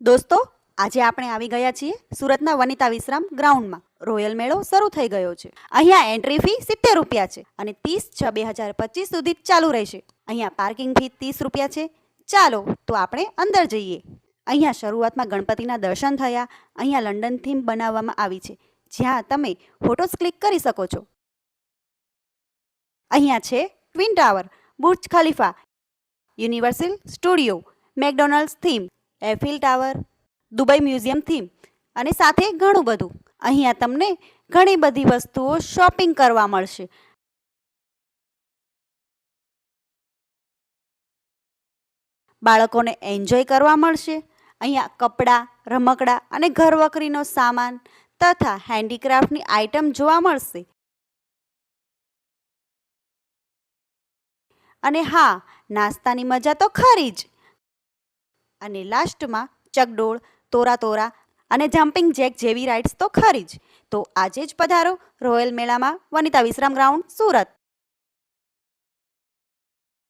દોસ્તો, આજે આપણે આવી ગયા છીએ સુરતના વનિતા વિશ્રામ ગ્રાઉન્ડમાં. રોયલ મેળો શરૂ થઈ ગયો છે. અહીંયા એન્ટ્રી ફી સિત્તેર રૂપિયા છે અને ત્રીસ છ બે હજાર પચીસ સુધી ચાલુ રહેશે. અહીંયા પાર્કિંગ ફી ત્રીસ રૂપિયા છે. ચાલો, તો આપણે અંદર જઈએ. અહીંયા શરૂઆતમાં ગણપતિના દર્શન થયા. અહીંયા લંડન થીમ બનાવવામાં આવી છે. જ્યાં તમે ફોટોસ ક્લિક કરી શકો છો. અહીંયા છે twin tower, Burj Khalifa, universal studio, McDonald's theme Eiffel tower, Dubai museum theme અને સાથે ઘણું બધું. અહીંયા તમને ઘણી બધી વસ્તુઓ શોપિંગ કરવા મળશે. બાળકોને એન્જોય કરવા મળશે. અહીંયા કપડાં, રમકડાં અને ઘરવકરીનો સામાન તથા હેન્ડીક્રાફ્ટની આઇટમ જોવા મળશે. અને હા, નાસ્તાની મજા તો ખરી જ. અને લાસ્ટમાં ચકડોળ તોરા તોરા અને જમ્પિંગ જેક જેવી રાઇડ્સ તો ખરી જ. તો આજે જ પધારો રોયલ મેળામાં વનિતા વિશ્રામ ગ્રાઉન્ડ સુરત.